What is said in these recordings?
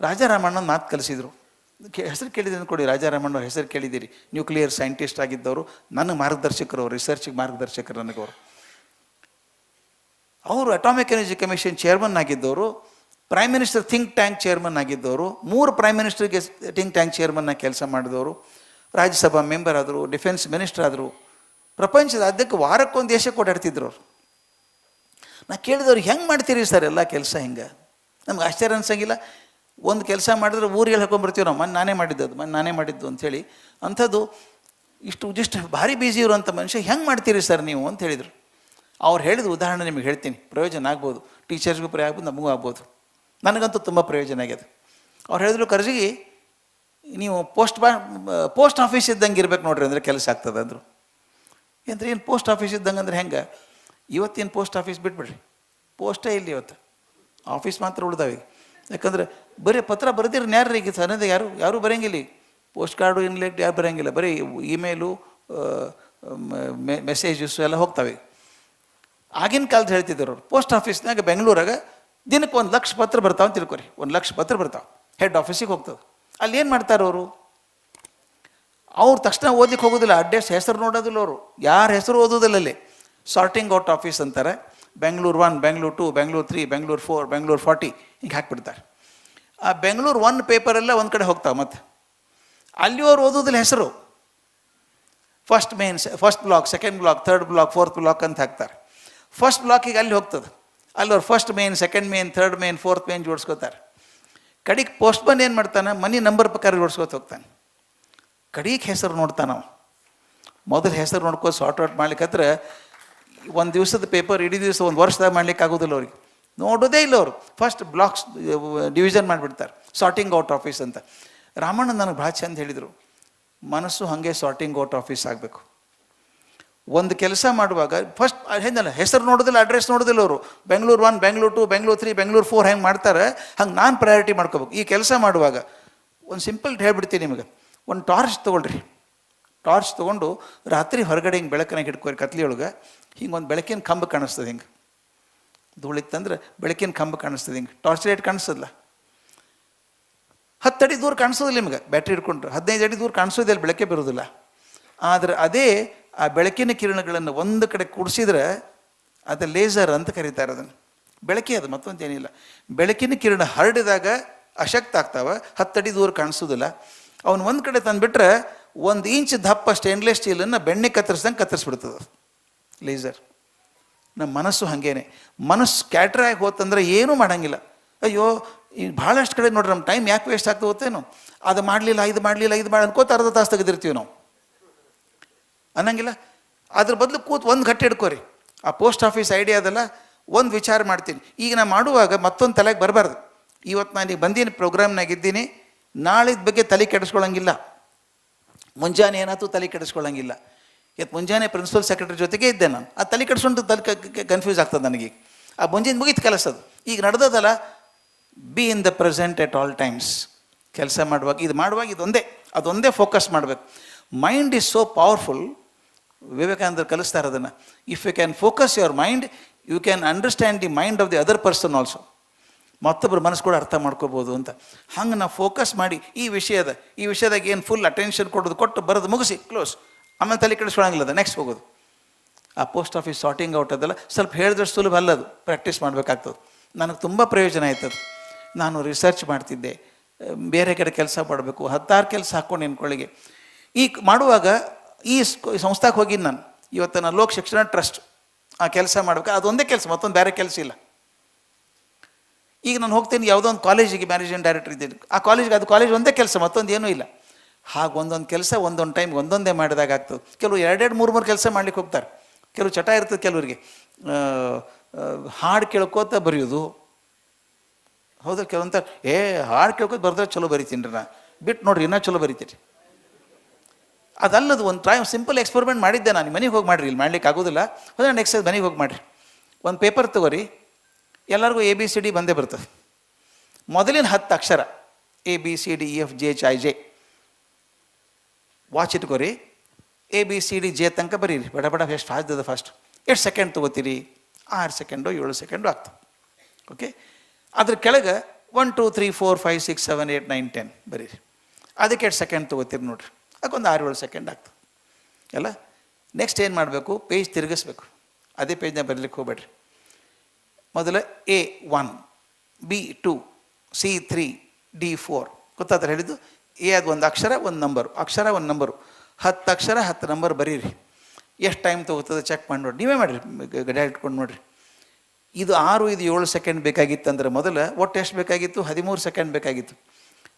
ರಾಜಾರಾಮಣ್ಣನ ಮಾತು ಕಲಿಸಿದರು. ಹೆಸರು ಕೇಳಿದ್ರೆ ಕೊಡಿ, ರಾಜಾರಾಮಣ್ಣ ಹೆಸರು ಕೇಳಿದ್ದೀರಿ. ನ್ಯೂಕ್ಲಿಯರ್ ಸೈಂಟಿಸ್ಟ್ ಆಗಿದ್ದವರು, ನನ್ನ ಮಾರ್ಗದರ್ಶಕರು ರಿಸರ್ಚ್ಗೆ ಮಾರ್ಗದರ್ಶಕರು ನನಗವರು. ಅವರು atomic energy commission chairman ಆಗಿದ್ದವರು prime minister think tank chairman ಆಗಿದ್ದವರು, ಮೂರು ಪ್ರೈಮ್ ಮಿನಿಸ್ಟರ್ಗೆ ಥಿಂಕ್ ಟ್ಯಾಂಕ್ ಚೇರ್ಮನ್ನ ಕೆಲಸ ಮಾಡಿದವರು, ರಾಜ್ಯಸಭಾ ಮೆಂಬರ್ ಆದರು ಡಿಫೆನ್ಸ್ ಮಿನಿಸ್ಟರ್ ಆದರು, ಪ್ರಪಂಚದ ಅದಕ್ಕೆ ವಾರಕ್ಕೊಂದು ದೇಶಕ್ಕೆ ಓಡಾಡ್ತಿದ್ರು ಅವರು. ನಾ ಕೇಳಿದವ್ರು, ಹೆಂಗೆ ಮಾಡ್ತೀರಿ ಸರ್ ಎಲ್ಲ ಕೆಲಸ ಹೆಂಗೆ? ನಮ್ಗೆ ಆಶ್ಚರ್ಯ ಅನ್ಸಂಗಿಲ್ಲ. ಒಂದು ಕೆಲಸ ಮಾಡಿದ್ರೆ ಊರಿಗೆ ಹಾಕೊಂಡ್ಬರ್ತೀವಿ ನಾವು. ಮನೆ ನಾನೇ ಮಾಡಿದ್ದು ಅದು ಮನೆ ನಾನೇ ಮಾಡಿದ್ದು ಅಂಥೇಳಿ ಅಂಥದ್ದು ಇಷ್ಟು ಇಷ್ಟು ಭಾರಿ ಬ್ಯುಸಿ ಇರುವಂಥ ಮನುಷ್ಯ ಹೆಂಗೆ ಮಾಡ್ತೀರಿ ಸರ್ ನೀವು ಅಂತ ಹೇಳಿದರು. ಅವ್ರು ಹೇಳಿದ ಉದಾಹರಣೆ ನಿಮಗೆ ಹೇಳ್ತೀನಿ. ಪ್ರಯೋಜನ ಆಗ್ಬೋದು. ಟೀಚರ್ಸ್ಗೂ ಪ್ರಯೋಜನ ಆಗ್ಬೋದು, ನಮಗೂ ಆಗ್ಬೋದು. ನನಗಂತೂ ತುಂಬ ಪ್ರಯೋಜನ ಆಗ್ಯದ. ಅವ್ರು ಹೇಳಿದ್ರು, ಕರ್ಜಿಗೆ, ನೀವು ಪೋಸ್ಟ್ ಬಾ ಪೋಸ್ಟ್ ಆಫೀಸ್ ಇದ್ದಂಗೆ ಇರ್ಬೇಕು ನೋಡ್ರಿ ಅಂದರೆ ಕೆಲಸ ಆಗ್ತದೆ ಅಂದರು. ಅಂದ್ರೆ ಏನು ಪೋಸ್ಟ್ ಆಫೀಸ್ ಇದ್ದಂಗೆ ಅಂದ್ರೆ ಹೆಂಗೆ? ಇವತ್ತೇನು ಪೋಸ್ಟ್ ಆಫೀಸ್ ಬಿಟ್ಬಿಡ್ರಿ. ಪೋಸ್ಟೇ ಇಲ್ಲ ಇವತ್ತು. ಆಫೀಸ್ ಮಾತ್ರ ಉಳ್ದಾವೆ ಯಾಕಂದ್ರೆ ಬರೀ ಪತ್ರ ಬರೆದಿರ ಯಾರು ಈಗ ಸನ್ನದ ಯಾರು, ಯಾರೂ ಬರೋಂಗಿಲ್ಲ ಪೋಸ್ಟ್ ಕಾರ್ಡು ಇನ್ಲೆಟ್ ಯಾರು ಬರೋಂಗಿಲ್ಲ ಬರೀ ಇಮೇಲು ಮೆಸೇಜಸ್ಸು ಎಲ್ಲ ಹೋಗ್ತಾವೆ. ಆಗಿನ ಕಾಲದ ಹೇಳ್ತಿದ್ರು ಅವ್ರು. ಪೋಸ್ಟ್ ಆಫೀಸ್ನಾಗ ಬೆಂಗಳೂರಾಗ ದಿನಕ್ಕೆ ಒಂದು ಲಕ್ಷ ಪತ್ರ ಬರ್ತಾವೆ ತಿಳ್ಕೊರಿ. ಒಂದು ಲಕ್ಷ ಪತ್ರ ಬರ್ತಾವೆ. ಹೆಡ್ ಆಫೀಸಿಗೆ ಹೋಗ್ತದೆ. ಅಲ್ಲಿ ಏನು ಮಾಡ್ತಾರೆ ಅವರು? ಅವ್ರು ತಕ್ಷಣ ಓದ್ಲಿಕ್ಕೆ ಹೋಗೋದಿಲ್ಲ. ಅಡ್ರೆಸ್ ಹೆಸರು ನೋಡೋದಿಲ್ಲ ಅವರು. ಯಾರ ಹೆಸರು ಓದೋದಿಲ್ಲ ಅಲ್ಲಿ. ಸಾರ್ಟಿಂಗ್ ಔಟ್ ಆಫೀಸ್ ಅಂತಾರೆ. Bengaluru one Bengaluru two Bengaluru three Bengaluru four Bengaluru forty ಹಿಂಗೆ ಹಾಕ್ಬಿಡ್ತಾರೆ. ಆ ಬೆಂಗಳೂರು ಒನ್ ಪೇಪರೆಲ್ಲ ಒಂದು ಕಡೆ ಹೋಗ್ತಾವೆ ಮತ್ತೆ. ಅಲ್ಲಿ ಅವ್ರು ಓದೋದಿಲ್ಲ ಹೆಸರು. First main first block second block third block fourth block ಅಂತ ಹಾಕ್ತಾರೆ. ಫಸ್ಟ್ ಬ್ಲಾಕಿಗೆ ಅಲ್ಲಿ ಹೋಗ್ತದೆ. ಅಲ್ಲಿ ಅವ್ರು first main second main third main fourth main ಜೋಡಿಸ್ಕೋತಾರೆ. ಕಡಿಗೆ ಪೋಸ್ಟ್ ಬಂದು ಏನು ಮಾಡ್ತಾನೆ? ಮನಿ ನಂಬರ್ ಪ್ರಕಾರ ಜೋಡಿಸ್ಕೊತ ಹೋಗ್ತಾನೆ. ಕಡಿಗೆ ಹೆಸರು ನೋಡ್ತಾನೆ ನಾವು ಮೊದಲು ಹೆಸರು ನೋಡ್ಕೋ ಸಾರ್ಟ್ ಔಟ್ ಮಾಡ್ಲಿಕ್ಕೆ ಒಂದು ದಿವಸದ ಪೇಪರ್ ಇಡೀ ದಿವಸ ಒಂದು ವರ್ಷದಾಗ ಮಾಡ್ಲಿಕ್ಕೆ ಆಗೋದಿಲ್ಲ ಅವ್ರಿಗೆ. ನೋಡೋದೇ ಇಲ್ಲ ಅವರು. ಫಸ್ಟ್ ಬ್ಲಾಕ್ಸ್ ಡಿವಿಷನ್ ಮಾಡಿಬಿಡ್ತಾರೆ. ಸಾರ್ಟಿಂಗ್ ಔಟ್ ಆಫೀಸ್ ಅಂತ. ರಾಮಣ್ಣ ನನಗೆ ಭಾಳ ಚಂದ ಹೇಳಿದರು. ಮನಸ್ಸು ಹಾಗೆ ಸಾರ್ಟಿಂಗ್ ಔಟ್ ಆಫೀಸ್ ಆಗಬೇಕು. ಒಂದು ಕೆಲಸ ಮಾಡುವಾಗ ಫಸ್ಟ್ ಹೆಂಗಲ್ಲ, ಹೆಸರು ನೋಡೋದಿಲ್ಲ ಅಡ್ರೆಸ್ ನೋಡೋದಿಲ್ಲ ಅವರು. Bengaluru one Bengaluru two Bengaluru three Bengaluru four ಹೆಂಗೆ ಮಾಡ್ತಾರೆ, ಹಂಗೆ ನಾನು ಪ್ರಯಾರಿಟಿ ಮಾಡ್ಕೋಬೇಕು. ಈ ಕೆಲಸ ಮಾಡುವಾಗ, ಒಂದು ಸಿಂಪಲ್ ಹೇಳ್ಬಿಡ್ತೀನಿ ನಿಮಗೆ. ಒಂದು ಟಾರ್ಚ್ ತೊಗೊಳ್ರಿ. ಟಾರ್ಚ್ ತೊಗೊಂಡು ರಾತ್ರಿ ಹೊರಗಡೆ ಹಿಂಗೆ ಬೆಳಕನ್ನ ಹಿಡ್ಕೋರಿ ಕತ್ಲಿಯೊಳಗೆ. ಹಿಂಗೆ ಒಂದು ಬೆಳಕಿನ ಕಂಬ ಕಾಣಿಸ್ತದೆ ಹಿಂಗೆ. ಧೂಳಿತ್ತಂದ್ರೆ ಬೆಳಕಿನ ಕಂಬ ಕಾಣಿಸ್ತದೆ ಹಿಂಗೆ. ಟಾರ್ಚ್ ಲೈಟ್ ಕಾಣಿಸ್ತದಲ್ಲ ಹತ್ತಡಿ ದೂರ ಕಾಣಿಸೋದಿಲ್ಲ ನಿಮಗೆ. ಬ್ಯಾಟ್ರಿ ಹಿಡ್ಕೊಂಡ್ರೆ ಹದಿನೈದು ಅಡಿ ದೂರ ಕಾಣಿಸೋದಿಲ್ಲ, ಬೆಳಕೆ ಬರೋದಿಲ್ಲ. ಆದರೆ ಅದೇ ಆ ಬೆಳಕಿನ ಕಿರಣಗಳನ್ನು ಒಂದು ಕಡೆ ಕೂಡಿಸಿದ್ರೆ ಅದು ಲೇಸರ್ ಅಂತ ಕರೀತಾರೆ ಅದನ್ನು ಬೆಳಕೆ ಅದು ಮತ್ತೊಂದೇನಿಲ್ಲ ಬೆಳಕಿನ ಕಿರಣ ಹರಡಿದಾಗ ಅಶಕ್ತ ಆಗ್ತಾವೆ ಹತ್ತಡಿ ದೂರ ಕಾಣಿಸೋದಿಲ್ಲ. ಅವನು ಒಂದು ಕಡೆ ತಂದುಬಿಟ್ರೆ ಒಂದು ಇಂಚ್ ದಪ್ಪ ಸ್ಟೇನ್ಲೆಸ್ ಸ್ಟೀಲನ್ನು ಬೆಣ್ಣೆ ಕತ್ತರಿಸ್ದಂಗೆ ಕತ್ತರಿಸ್ಬಿಡ್ತದೆ. ಲೇಸರ್ ನಮ್ಮ ಮನಸ್ಸು ಹಾಗೇನೆ. ಮನಸ್ಸು ಕ್ಯಾಟ್ರ್ ಆಗಿ ಹೋತಂದ್ರೆ ಏನೂ ಮಾಡೋಂಗಿಲ್ಲ. ಅಯ್ಯೋ ಈಗ ಭಾಳಷ್ಟು ಕಡೆ ನೋಡ್ರಿ ನಮ್ಮ ಟೈಮ್ ಯಾಕೆ ವೇಸ್ಟ್ ಆಗ್ತಾ ಅದು ಮಾಡಲಿಲ್ಲ, ಇದು ಮಾಡಲಿಲ್ಲ, ಇದು ಮಾಡಿ ಅನ್ಕೋತ ಅರ್ಧ ತಾಸು ತೆಗೆದಿರ್ತೀವಿ ನಾವು. ಅನ್ನಂಗಿಲ್ಲ? ಅದ್ರ ಬದಲು ಕೂತು ಒಂದು ಗಟ್ಟೆ ಹಿಡ್ಕೋರಿ. ಆ ಪೋಸ್ಟ್ ಆಫೀಸ್ ಐಡಿಯಾ ಅದಲ್ಲ ಒಂದು ವಿಚಾರ ಮಾಡ್ತೀನಿ. ಈಗ ನಾನು ಮಾಡುವಾಗ ಮತ್ತೊಂದು ತಲೆಗೆ ಬರಬಾರ್ದು. ಇವತ್ತು ನಾನು ಈಗ ಬಂದೀನಿ ಪ್ರೋಗ್ರಾಮ್ನಾಗಿದ್ದೀನಿ ನಾಳಿದ ಬಗ್ಗೆ ತಲೆ ಕೆಡಿಸ್ಕೊಳ್ಳೋಂಗಿಲ್ಲ ಮುಂಜಾನೆ ಏನಾದರೂ ತಲೆ ಕೆಡಿಸ್ಕೊಳ್ಳಂಗಿಲ್ಲ ಇವತ್ತು ಮುಂಜಾನೆ ಪ್ರಿನ್ಸಿಪಲ್ ಸೆಕ್ರೆಟರಿ ಜೊತೆಗೆ ಇದ್ದೆ ನಾನು. ಆ ತಲೆ ಕಟ್ಸ್ಕೊಂಡು ತಲೆ ಕನ್ಫ್ಯೂಸ್ ಆಗ್ತದೆ ನನಗೆ ಆ ಮುಂಜಿನ ಮುಗಿತು ಕೆಲಸ ಅದು. ಈಗ ನಡೆದದಲ್ಲ be in the present at all times ಕೆಲಸ ಮಾಡುವಾಗ, ಇದು ಮಾಡುವಾಗ ಇದೊಂದೇ. ಅದೊಂದೇ ಫೋಕಸ್ ಮಾಡಬೇಕು. ಮೈಂಡ್ ಈಸ್ ಸೋ ಪವರ್ಫುಲ್ ವಿವೇಕಾನಂದರು ಕಲಿಸ್ತಾರೆ ಅದನ್ನು if you can focus your mind you can understand the mind of the other person also ಮತ್ತೊಬ್ಬರ ಮನಸ್ಸು ಕೂಡ ಅರ್ಥ ಮಾಡ್ಕೋಬೋದು ಅಂತ. ಹಂಗೆ ನಾವು ಫೋಕಸ್ ಮಾಡಿ ಈ ವಿಷಯದ, ಈ ವಿಷಯದಾಗ ಏನು ಫುಲ್ ಅಟೆನ್ಷನ್ ಕೊಡೋದು, ಕೊಟ್ಟು ಬರೋದು ಮುಗಿಸಿ ಕ್ಲೋಸ್ ಆಮೇಲೆ ತಲೆ ಕೆಡಿಸ್ಕೊಳಂಗಿಲ್ಲ ಅದು. ನೆಕ್ಸ್ಟ್ ಹೋಗೋದು. ಆ ಪೋಸ್ಟ್ ಆಫೀಸ್ ಸಾರ್ಟಿಂಗ್ ಔಟ್ ಅದೆಲ್ಲ ಸ್ವಲ್ಪ ಹೇಳಿದಷ್ಟು ಸುಲಭ ಅಲ್ಲದು ಪ್ರಾಕ್ಟೀಸ್ ಮಾಡಬೇಕಾಗ್ತದೆ. ನನಗೆ ತುಂಬ ಪ್ರಯೋಜನ ಆಯ್ತದು ನಾನು ರಿಸರ್ಚ್ ಮಾಡ್ತಿದ್ದೆ. ಬೇರೆ ಕಡೆ ಕೆಲಸ ಮಾಡಬೇಕು. ಹತ್ತಾರು ಕೆಲಸ ಹಾಕ್ಕೊಂಡು ನಿನ್ಕೊಳ್ಳಿಗೆ ಈ ಮಾಡುವಾಗ ಈ ಸಂಸ್ಥೆಗೆ ಹೋಗಿದ್ದು ನಾನು. ಇವತ್ತು ನಾನು ಲೋಕ ಶಿಕ್ಷಣ ಟ್ರಸ್ಟ್ ಆ ಕೆಲಸ ಮಾಡಬೇಕು. ಅದೊಂದೇ ಕೆಲಸ, ಮತ್ತೊಂದು ಬೇರೆ ಕೆಲಸ ಇಲ್ಲ. ಈಗ ನಾನು ಹೋಗ್ತೀನಿ, ಯಾವುದೋ ಒಂದು ಕಾಲೇಜಿಗೆ ಮ್ಯಾನೇಜಿಂಗ್ ಡೈರೆಕ್ಟರ್ ಇದ್ದೀನಿ. ಆ ಕಾಲೇಜಿಗೆ ಅದು ಕಾಲೇಜ್ ಒಂದೇ ಕೆಲಸ, ಮತ್ತೊಂದು ಏನೂ ಇಲ್ಲ. ಹಾಗೆ ಒಂದೊಂದು ಕೆಲಸ ಒಂದೊಂದು ಟೈಮ್ ಒಂದೊಂದೇ ಮಾಡಿದಾಗ ಆಗ್ತದೆ ಕೆಲವು ಎರಡೆರಡು ಮೂರು ಮೂರು ಕೆಲಸ ಮಾಡ್ಲಿಕ್ಕೆ ಹೋಗ್ತಾರೆ. ಕೆಲವು ಚಟ ಇರ್ತದೆ ಕೆಲವರಿಗೆ. ಹಾಡು ಕೇಳ್ಕೋತ ಬರೆಯೋದು. ಹೌದಾ ಕೆಲವಂತ, ಏ, ಹಾಡು ಕೇಳ್ಕೋತ ಬರೆದ್ರೆ ಚಲೋ ಬರಿತೀನಿ ರೀ ನಾ. ಬಿಟ್ಟು ನೋಡ್ರಿ, ಇನ್ನೂ ಚಲೋ ಬರಿತೀರಿ. ಅದಲ್ಲದು ಒಂದು ಟ್ರೈ ಸಿಂಪಲ್ ಎಕ್ಸ್ಪರಿಮೆಂಟ್ ಮಾಡಿದ್ದೆ ನಾನು. ಮನೆಗೆ ಹೋಗಿ ಮಾಡಿರಿ, ಇಲ್ಲಿ ಮಾಡ್ಲಿಕ್ಕೆ ಆಗೋದಿಲ್ಲ. ಹೋದ್ರೆ ನೆಕ್ಸ್ಟ್ ಮನೆಗೆ ಹೋಗಿ ಮಾಡಿರಿ. ಒಂದು ಪೇಪರ್ ತಗೋರಿ. ಎಲ್ಲರಿಗೂ ಎ ಬಿ ಸಿ ಡಿ ಬಂದೇ ಬರ್ತದೆ. ಮೊದಲಿನ ಹತ್ತು ಅಕ್ಷರ. A B C D F J H J watch ಇಟ್ಕೋರಿ A B C D J ತನಕ ಬರೀರಿ. ಬಡ ಬಡ ಎಷ್ಟು ಅದ ಫಸ್ಟ್ ಎಷ್ಟು ಸೆಕೆಂಡ್ ತೊಗೋತೀರಿ. ಆರು ಸೆಕೆಂಡು ಏಳು ಸೆಕೆಂಡು ಆಗ್ತದೆ. ಓಕೆ ಅದ್ರ ಕೆಳಗೆ one two three four five six seven eight nine ten ಬರೀರಿ. ಅದಕ್ಕೆ ಎಷ್ಟು ಸೆಕೆಂಡ್ ತೊಗೋತೀರಿ ನೋಡ್ರಿ. ಅದಕ್ಕೊಂದು ಆರು, ಏಳು ಸೆಕೆಂಡ್ ಆಗ್ತದೆ. ಎಲ್ಲ? ನೆಕ್ಸ್ಟ್ ಏನು ಮಾಡಬೇಕು? ಪೇಜ್ ತಿರುಗಿಸ್ಬೇಕು. ಅದೇ ಪೇಜ್ನ ಬರಲಿಕ್ಕೆ ಹೋಗ್ಬೇಡ್ರಿ. ಮೊದಲು A one B two C three D four ಗೊತ್ತಾದ್ರೆ ಹೇಳಿದ್ದು? ಎ ಅದು ಒಂದು ಅಕ್ಷರ, ಒಂದು ನಂಬರು ಅಕ್ಷರ, ಒಂದು ನಂಬರು ಹತ್ತು ಅಕ್ಷರ, ಹತ್ತು ನಂಬರ್ ಬರೀರಿ. ಎಷ್ಟು ಟೈಮ್ ತೊಗೋತದೆ ಚೆಕ್ ಮಾಡಿ ನೋಡಿ ನೀವೇ ಮಾಡಿರಿ ಗಡಿಯ ಇಟ್ಕೊಂಡು ನೋಡಿರಿ. ಇದು ಆರು, ಇದು ಏಳು ಸೆಕೆಂಡ್ ಬೇಕಾಗಿತ್ತು ಅಂದರೆ ಮೊದಲು ಒಟ್ಟು ಎಷ್ಟು ಬೇಕಾಗಿತ್ತು? ಹದಿಮೂರು ಸೆಕೆಂಡ್ ಬೇಕಾಗಿತ್ತು.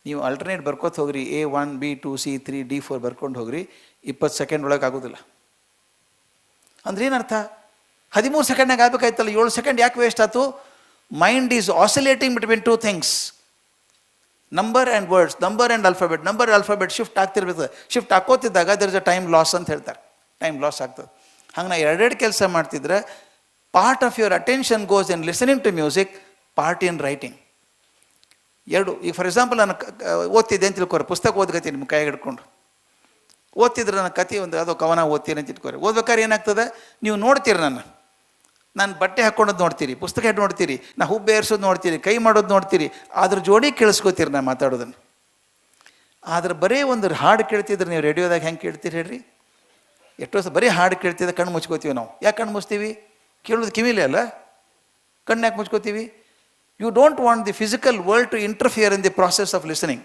ನೀವು ಅಲ್ಟರ್ನೇಟ್ ಬರ್ಕೋತ ಹೋಗ್ರಿ. A one B two C three D four ಬರ್ಕೊಂಡು ಹೋಗ್ರಿ. ಇಪ್ಪತ್ತು ಸೆಕೆಂಡ್ ಒಳಗೆ ಆಗೋದಿಲ್ಲ. ಅಂದ್ರೆ ಏನರ್ಥ? ಹದಿಮೂರು ಸೆಕೆಂಡ್ನಾಗ ಆಗಬೇಕಾಯ್ತಲ್ಲ, ಏಳು ಸೆಕೆಂಡ್ ಯಾಕೆ ವೇಸ್ಟ್ ಆಯ್ತು mind is oscillating between two things number and words number and alphabet number alphabet shift ಆಗ್ತಿರ್ಬೇಕು. Shift ಹಾಕೋತಿದ್ದಾಗ ದರ್ ಇಸ್ ಟೈಮ್ ಲಾಸ್ ಅಂತ ಹೇಳ್ತಾರೆ. ಟೈಮ್ ಲಾಸ್ ಆಗ್ತದೆ. ಹಂಗೆ ನಾ ಎರಡೆರಡು ಕೆಲಸ ಮಾಡ್ತಿದ್ರೆ part of your attention goes in listening to music part in writing ಎರಡು, ಈಗ ಫಾರ್ ಎಕ್ಸಾಂಪಲ್ ನಾನು ಓದ್ತಿದ್ದೆ ಅಂತ ತಿಳ್ಕೊರಿ, ಪುಸ್ತಕ ಓದ್ಕತ್ತೀನಿ ನಿಮ್ಮ ಕೈಗೆ ಹಿಡ್ಕೊಂಡು. ಓದ್ತಿದ್ರೆ ನನ್ನ ಕತೆ ಒಂದು ಅದು ಕವನ ಓದ್ತೀನಿ ಅಂತ ತಿಳ್ಕೊರಿ ಓದ್ಬೇಕಾದ್ರೆ ಏನಾಗ್ತದೆ? ನೀವು ನೋಡ್ತೀರಿ ನನ್ನ. ನಾನು ಬಟ್ಟೆ ಹಾಕ್ಕೊಂಡದ್ದು ನೋಡ್ತೀರಿ, ಪುಸ್ತಕ ಹಿಡ್ದು ನೋಡ್ತೀರಿ, ನಾ ಹುಬ್ಬೇರ್ಸೋದು ನೋಡ್ತೀರಿ, ಕೈ ಮಾಡೋದು ನೋಡ್ತೀರಿ ಅದ್ರ ಜೋಡಿ ಕೇಳಿಸ್ಕೋತೀರಿ ನಾ ಮಾತಾಡೋದನ್ನು. ಆದ್ರೆ ಬರೀ ಒಂದು ಹಾಡು ಕೇಳ್ತಿದ್ರೆ ನೀವು ರೇಡಿಯೋದಾಗ ಹೆಂಗೆ ಕೇಳ್ತೀರಿ ಹೇಳ್ರಿ? ಎಷ್ಟೋ ಸಹ ಬರೀ ಹಾಡು ಕೇಳ್ತಿದ್ರೆ ಕಣ್ಣು ಮುಚ್ಕೋತೀವಿ ನಾವು. ಯಾಕೆ ಕಣ್ಣು ಮುಚ್ತೀವಿ? ಕೇಳೋದು ಕಿವಿಲೇ ಅಲ್ಲ? ಕಣ್ಣು ಯಾಕೆ ಮುಚ್ಕೋತೀವಿ? You don't want the physical world to interfere in the process of listening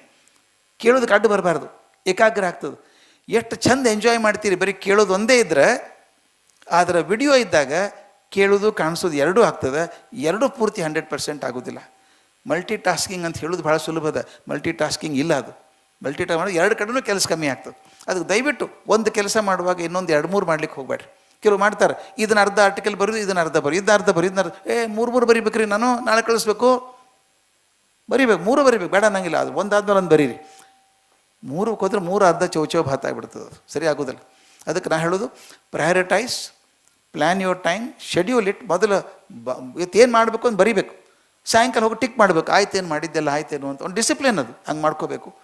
ಕೇಳೋದಕ್ಕೆ ಅಡ್ಡು ಬರಬಾರ್ದು, ಏಕಾಗ್ರ ಆಗ್ತದೆ. ಎಷ್ಟು ಚಂದ ಎಂಜಾಯ್ ಮಾಡ್ತೀರಿ, ಬರೀ ಕೇಳೋದು ಒಂದೇ ಇದ್ದರೆ ಆದರೆ ವಿಡಿಯೋ ಇದ್ದಾಗ ಕೇಳೋದು, ಕಾಣಿಸೋದು ಎರಡೂ ಆಗ್ತದೆ. ಎರಡೂ ಪೂರ್ತಿ ಹಂಡ್ರೆಡ್ ಪರ್ಸೆಂಟ್ ಆಗೋದಿಲ್ಲ. ಮಲ್ಟಿ ಟಾಸ್ಕಿಂಗ್ ಅಂತ ಹೇಳೋದು ಭಾಳ ಸುಲಭದ ಮಲ್ಟಿ ಟಾಸ್ಕಿಂಗ್ ಇಲ್ಲ ಅದು. ಮಲ್ಟಿ ಟಾಸ್ ಮಾಡೋದು ಎರಡು ಕಡೆನೂ ಕೆಲಸ ಕಮ್ಮಿ ಆಗ್ತದೆ. ಅದಕ್ಕೆ ದಯವಿಟ್ಟು ಒಂದು ಕೆಲಸ ಮಾಡುವಾಗ ಇನ್ನೊಂದು ಎರಡು ಮೂರು ಮಾಡ್ಲಿಕ್ಕೆ ಹೋಗ್ಬೇಡ್ರಿ. ಕೆಲವು ಮಾಡ್ತಾರೆ, ಇದನ್ನ ಅರ್ಧ ಆರ್ಟಿಕಲ್ ಬರೋದು, ಇದನ್ನ ಅರ್ಧ ಬರೋದು, ಇದನ್ನ ಅರ್ಧ ಬರೋದು, ಇದನ್ನ ಏ, ಮೂರು ಮೂರು ಬರಿಬೇಕ್ರಿ ನಾನು, ನಾಳೆ ಕಳಿಸ್ಬೇಕು. ಬರಿಬೇಕು, ಮೂರು ಬರಿಬೇಕು, ಬೇಡ ಅನ್ನಂಗಿಲ್ಲ ಅದು. ಒಂದಾದ್ಮೇಲೆ ಒಂದು ಬರೀರಿ. ಮೂರು ಹೋದ್ರೆ ಮೂರು ಅರ್ಧ ಚೌಚೌ ಭಾತ ಆಗಿಬಿಡ್ತದೆ ಸರಿ ಆಗೋದಿಲ್ಲ. ಅದಕ್ಕೆ ನಾನು ಹೇಳೋದು prioritise plan your time schedule it ಮೊದಲು ಬ ಏನು ಮಾಡಬೇಕು ಅಂತ ಬರಿಬೇಕು. ಸಾಯಂಕಾಲ ಹೋಗಿ ಟಿಕ್ ಮಾಡಬೇಕು. ಆಯ್ತೇನು ಮಾಡಿದ್ದೆಲ್ಲ ಆಯ್ತೇನು ಅಂತ. ಒಂದು ಡಿಸಿಪ್ಲಿನ್ ಅದು. ಹಂಗೆ ಮಾಡ್ಕೋಬೇಕು.